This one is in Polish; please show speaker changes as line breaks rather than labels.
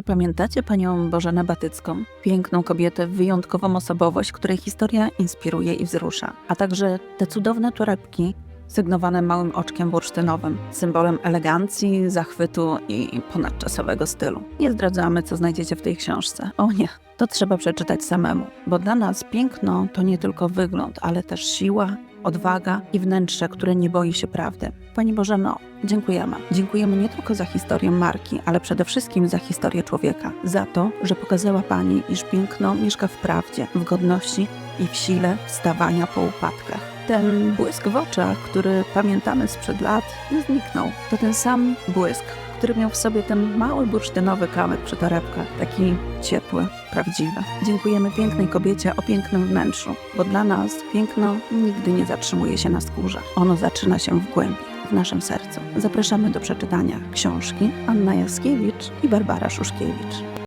Czy pamiętacie panią Bożenę Batycką? Piękną kobietę, wyjątkową osobowość, której historia inspiruje i wzrusza. A także te cudowne torebki sygnowane małym oczkiem bursztynowym, symbolem elegancji, zachwytu i ponadczasowego stylu. Nie zdradzamy, co znajdziecie w tej książce. O nie, to trzeba przeczytać samemu, bo dla nas piękno to nie tylko wygląd, ale też siła, odwaga i wnętrze, które nie boi się prawdy. Pani Bożeno, dziękujemy. Dziękujemy nie tylko za historię marki, ale przede wszystkim za historię człowieka. Za to, że pokazała Pani, iż piękno mieszka w prawdzie, w godności i w sile wstawania po upadkach. Ten błysk w oczach, który pamiętamy sprzed lat, nie zniknął. To ten sam błysk, który miał w sobie ten mały bursztynowy kamyk przy torebkach, taki ciepły, prawdziwy. Dziękujemy pięknej kobiecie o pięknym wnętrzu, bo dla nas piękno nigdy nie zatrzymuje się na skórze. Ono zaczyna się w głębi, w naszym sercu. Zapraszamy do przeczytania książki Anna Jaskiewicz i Barbara Szuszkiewicz.